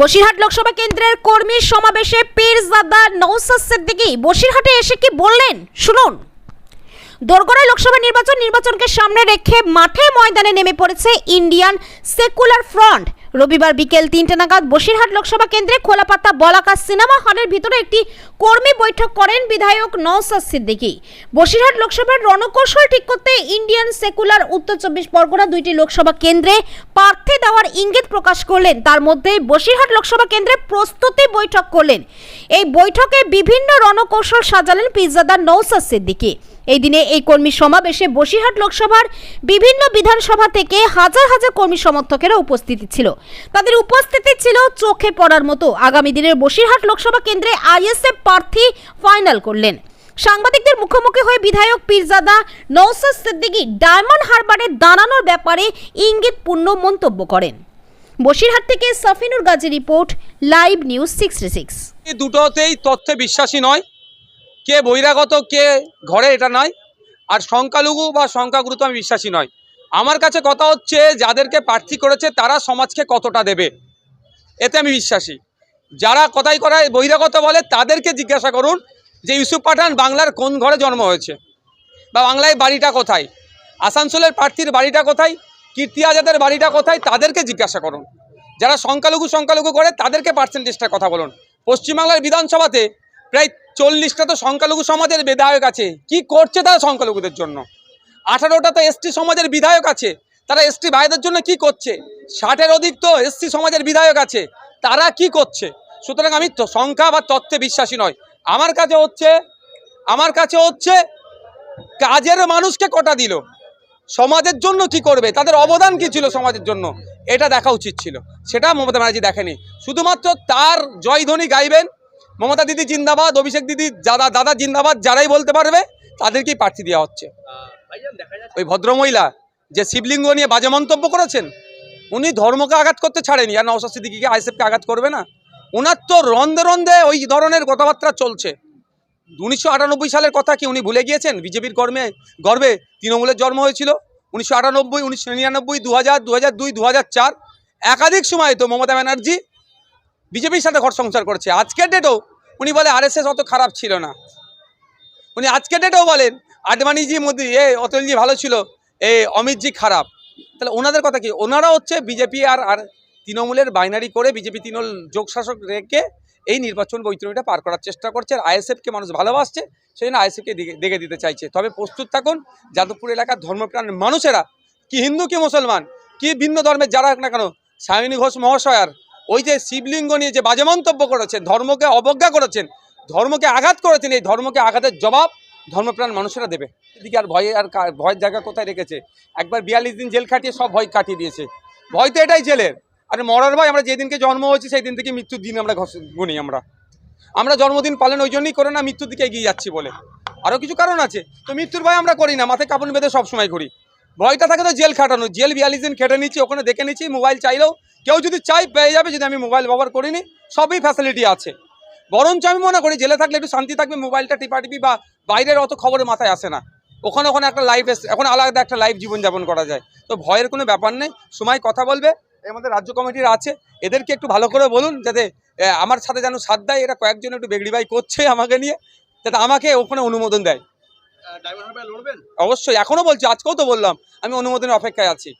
বসিরহাট লোকসভা কেন্দ্রের কর্মী সমাবেশে পীরজাদা নৌসাদ সিদ্দিকী বসিরহাটে এসে কি বললেন? শুনুন। দোরগড়ায় লোকসভা নির্বাচন নির্বাচনকে সামনে রেখে মাঠে ময়দানে নেমে পড়েছে ইন্ডিয়ান সেকুলার ফ্রন্ট। রবিবার বিকেল তিনটে নাগাদ বসিরহাট লোকসভা কেন্দ্রে খোলাপাতা বলাকা সিনেমা হলের ভিতরে একটি কর্মী বৈঠক করেন বিধায়ক নওসাদ সিদ্দিকী। বসিরহাট লোকসভার রণকৌশল ঠিক করতে ইন্ডিয়ান সেকুলার উত্তর চব্বিশ পরগনা দুইটি লোকসভা কেন্দ্রে প্রার্থী দেওয়ার ইঙ্গিত প্রকাশ করলেন। তার মধ্যে বসিরহাট লোকসভা কেন্দ্রে প্রস্তুতি বৈঠক করলেন। এই বৈঠকে বিভিন্ন রণকৌশল সাজালেন পিজাদার নৌসাদ সিদ্দিকী। এই দিনে এই কর্মী সমাবেশে বসিরহাট লোকসভার বিভিন্ন বিধানসভা থেকে হাজার হাজার কর্মী সমর্থকেরা উপস্থিতি ছিল। তাদের উপস্থিতি ছিল চোখে পড়ার মতো। আগামী দিনের বসিরহাট লোকসভা কেন্দ্রে আইএসএফ প্রার্থী ফাইনাল করলেন। সাংবাদিকদের মুখোমুখি হয়ে বিধায়ক পীরজাদা নৌসাদ সিদ্দিকী ডায়মন্ড হারবারে দাঁড়ানোর ব্যাপারে ইঙ্গিতপূর্ণ মন্তব্য করেন। বসিরহাট থেকে Safinur Gazi report, live news sixty six. দুটোতেই তথ্যে বিশ্বাসী নয়। কে বহিরাগত, কে ঘরে, এটা নয়। আর সংখ্যালঘু বা সংখ্যাগুরুত্ব আমি বিশ্বাসী নয়। আমার কাছে কথা হচ্ছে, যাদেরকে প্রার্থী করেছে, তারা সমাজকে কতটা দেবে? এতে আমি বিশ্বাসী। যারা কথাই করায় বহিরাগত বলে, তাদেরকে জিজ্ঞাসা করুন যে, ইউসুফ পাঠান বাংলার কোন ঘরে জন্ম হয়েছে? বা বাংলায় বাড়িটা কোথায়? আসানসোলের প্রার্থীর বাড়িটা কোথায়? কীর্তি আজাদের বাড়িটা কোথায়? তাদেরকে জিজ্ঞাসা করুন। যারা সংখ্যালঘু সংখ্যালঘু করে, তাদেরকে পার্সেন্টেজটার কথা বলুন। পশ্চিমবাংলার বিধানসভাতে প্রায় চল্লিশটা তো সংখ্যালঘু সমাজের বিধায়ক আছে। কি করছে তারা সংখ্যালঘুদের জন্য? আঠারোটা তো এসটি সমাজের বিধায়ক আছে। তারা এসটি ভাইদের জন্য কি করছে? ষাটের অধিক তো এসসি সমাজের বিধায়ক আছে। তারা কি করছে? সুতরাং আমি সংখ্যা বা তত্ত্বে বিশ্বাসী নয়। আমার কাছে হচ্ছে, আমার কাছে হচ্ছে, কাজের মানুষকে কটা দিল। সমাজের জন্য কি করবে? তাদের অবদান কি ছিল সমাজের জন্য? এটা দেখা উচিত ছিল। সেটা মমতা ব্যানার্জি দেখেনি। শুধুমাত্র তার জয়ধ্বনি গাইবেন মমতা দিদি জিন্দাবাদ, অভিষেক দিদি, দাদা দাদা জিন্দাবাদ, যারাই বলতে পারবে, তাদেরকেই প্রার্থী দেওয়া হচ্ছে। ওই ভদ্রমহিলা যে শিবলিঙ্গ নিয়ে বাজে মন্তব্য করেছেন, উনি ধর্মকে আঘাত করতে ছাড়েনি, আর নওশাদ সিদ্দিকিকে আইসেফকে আঘাত করবে না? ওনার তো রন্ধে রন্ধে ওই ধরনের কথাবার্তা চলছে। উনিশশো আটানব্বই সালের কথা কি উনি ভুলে গিয়েছেন? বিজেপির কর্মে, গর্বে তৃণমূলের জন্ম হয়েছিল। উনিশশো আটানব্বই, উনিশশো নিরানব্বই দু হাজার দু হাজার দুই দু হাজার চার। একাধিক সময় তো মমতা ব্যানার্জি বিজেপির সাথে ঘর সংসার করেছে। আজকের ডেটেও উনি বলে, আরএসএস অত খারাপ ছিল না। উনি আজকের ডেটেও বলেন আডবাণীজি মোদি এ অতলজি ভালো ছিল এ অমিতজি খারাপ। তাহলে ওনাদের কথা কি? ওনারা হচ্ছে বিজেপি আর আর তৃণমূলের বাইনারি করে বিজেপি তৃণমূল যোগশাসক রেখে এই নির্বাচন বৈতরণীটা পার করার চেষ্টা করছে। আর আইএসএফকে মানুষ ভালোবাসছে সেই জন্য আইএসএফকে দেখে দিতে চাইছে। তবে প্রস্তুত থাকুন, যাদবপুর এলাকার ধর্মপ্রাণ মানুষেরা, কি হিন্দু, কি মুসলমান, কি ভিন্ন ধর্মের যারা না কেন সায়নী ঘোষ মহাশয়ার ওই যে শিবলিঙ্গ নিয়ে যে বাজে মন্তব্য করেছেন, ধর্মকে অবজ্ঞা করেছেন, ধর্মকে আঘাত করেছেন, এই ধর্মকে আঘাতের জবাব ধর্মপ্রাণ মানুষেরা দেবে। এদিকে আর ভয়ে আর ভয়ের জায়গা কোথায় রেখেছে? একবার বিয়াল্লিশ দিন জেল খাটিয়ে, সব ভয় কাটিয়ে দিয়েছে। ভয় তো এটাই জেলের। আর মরার ভয়, আমরা যেদিনকে জন্ম হয়েছি সেই দিন থেকে মৃত্যুর দিন আমরা গুনি আমরা। আমরা জন্মদিন পালন ওই জন্যই করে না, মৃত্যুর দিকে এগিয়ে যাচ্ছি বলে। আরও কিছু কারণ আছে। তো মৃত্যুর ভয় আমরা করি না, মাথায় কাপড় বেঁধে সবসময় করি ভয়টা থাকে তো জেল খাটানো জেল বিয়াল্লিশ দিন খেটে নিচ্ছি, ওখানে দেখে নিচ্ছি, মোবাইল চাইলেও কেউ যদি চাই পেয়ে যাবে, যদি আমি মোবাইল ব্যবহার করিনি, সবই ফ্যাসিলিটি আছে। বরঞ্চ আমি মনে করি, জেলে থাকলে একটু শান্তি থাকবে, মোবাইলটা টিপাটিপি বা বাইরের অত খবরের মাথায় আসে না। ওখানে ওখানে একটা লাইফ এখন আলাদা একটা লাইফ জীবনযাপন করা যায়। তো ভয়ের কোনো ব্যাপার নেই। সময় কথা বলবে। আমাদের রাজ্য কমিটির আছে। এদেরকে একটু ভালো করে বলুন যাতে আমার সাথে যেন সাথ দেয়। এরা কয়েকজন একটু বেগড়িবাই করছে আমাকে নিয়ে যাতে আমাকে ওখানে অনুমোদন দেয়। অবশ্যই। এখনও বলছি আজকেও তো বললাম আমি অনুমোদনের অপেক্ষায় আছি।